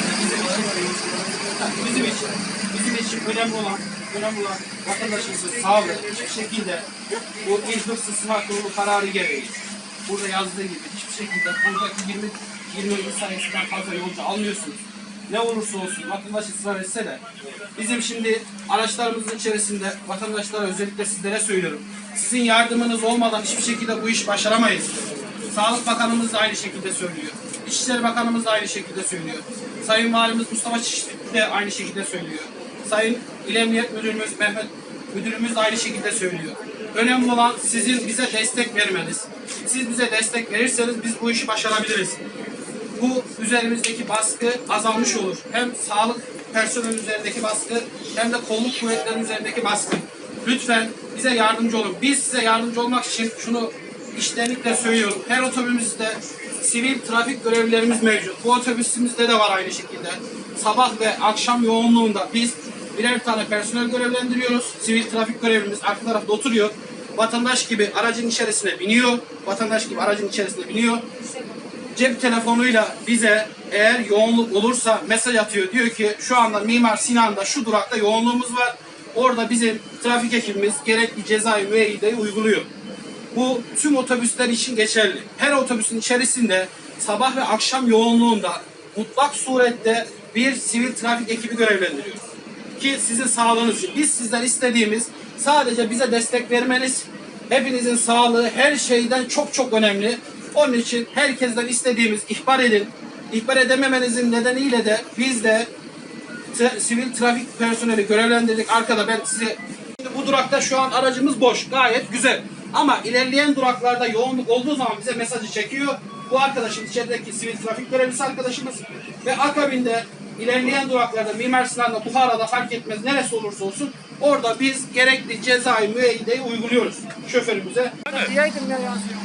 bizim için, bizim için, bizim için önemli olan, önemli olan vatandaşımızın sağlığı hiçbir şekilde bu hıfzı sıhhat kurulu kararı gereği burada yazdığı gibi hiçbir şekilde buradaki 20 20 sayısından fazla yolcu almıyorsunuz. Ne olursa olsun vatandaş ısrar etse de bizim şimdi araçlarımızın içerisinde vatandaşlara özellikle sizlere söylüyorum. Sizin yardımınız olmadan hiçbir şekilde bu işi başaramayız. Sağlık Bakanımız da aynı şekilde söylüyor. İçişleri Bakanımız da aynı şekilde söylüyor. Sayın Valimiz Mustafa Çişlik de aynı şekilde söylüyor. Sayın İl Emniyet Müdürümüz Mehmet Müdürümüz aynı şekilde söylüyor. Önemli olan sizin bize destek vermeniz. Siz bize destek verirseniz biz bu işi başarabiliriz bu üzerimizdeki baskı azalmış olur. Hem sağlık personeli üzerindeki baskı hem de kolluk kuvvetlerinin üzerindeki baskı. Lütfen bize yardımcı olun. Biz size yardımcı olmak için şunu içtenlikle söylüyorum. Her otobüsümüzde sivil trafik görevlilerimiz mevcut. Bu otobüsümüzde de var aynı şekilde. Sabah ve akşam yoğunluğunda biz birer tane personel görevlendiriyoruz. Sivil trafik görevlimiz arka tarafta oturuyor. Vatandaş gibi aracın içerisine biniyor. Vatandaş gibi aracın içerisine biniyor cep telefonuyla bize eğer yoğunluk olursa mesaj atıyor. Diyor ki şu anda Mimar Sinan'da şu durakta yoğunluğumuz var. Orada bizim trafik ekibimiz gerekli cezai müeyyideyi uyguluyor. Bu tüm otobüsler için geçerli. Her otobüsün içerisinde sabah ve akşam yoğunluğunda mutlak surette bir sivil trafik ekibi görevlendiriyoruz. Ki sizin sağlığınız için. Biz sizden istediğimiz sadece bize destek vermeniz, hepinizin sağlığı her şeyden çok çok önemli. Onun için herkesten istediğimiz ihbar edin. İhbar edememenizin nedeniyle de biz de tra- sivil trafik personeli görevlendirdik. Arkada ben size Şimdi bu durakta şu an aracımız boş. Gayet güzel. Ama ilerleyen duraklarda yoğunluk olduğu zaman bize mesajı çekiyor. Bu arkadaşın içerideki sivil trafik görevlisi arkadaşımız ve akabinde ilerleyen duraklarda Mimar Sinan'da, Buhara'da fark etmez neresi olursa olsun orada biz gerekli cezai müeyyideyi uyguluyoruz şoförümüze. Yazıyor.